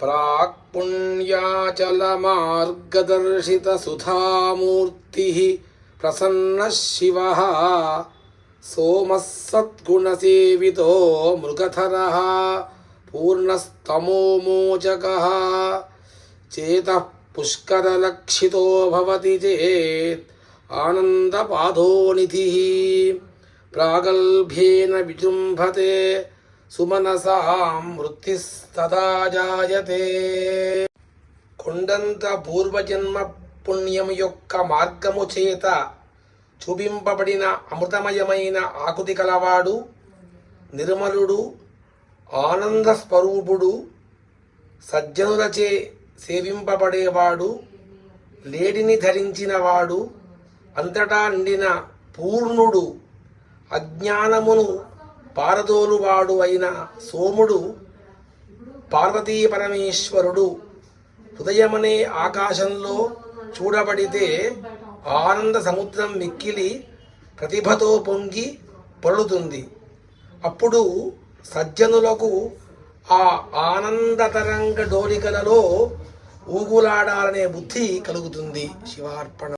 प्राक्पुण्याचलमार्गदर्शितसुधामूर्तिः प्रसन्नः शिवः सोमः सद्गुणसेवितो मृगधरः पूर्णस्तमोमोचकः चेतः पुष्करलक्षितो भवति चेत् आनन्दपादोनिधिः प्रागल्भ्येन विजृम्भते సుమనసాం వృత్తిస్తదా జాయతే కొండంత పూర్వజన్మ పుణ్యం యొక్క మార్గము చేత చూపింపబడిన అమృతమయమైన ఆకుతి కలవాడు నిర్మలుడు ఆనంద స్వరూపుడు సజ్జనులచే సేవింపబడేవాడు లేడిని ధరించినవాడు అంతటా నిండిన పూర్ణుడు అజ్ఞానమును పారదోలువాడు అయిన సోముడు పార్వతీ పరమేశ్వరుడు హృదయమనే ఆకాశంలో చూడబడితే ఆనంద సముద్రం మిక్కిలి ప్రతిభతో పొంగి పొరుడుతుంది అప్పుడు సజ్జనులకు ఆ ఆనందతరంగ డోలికలలో ఊగులాడాలనే బుద్ధి కలుగుతుంది శివార్పణ.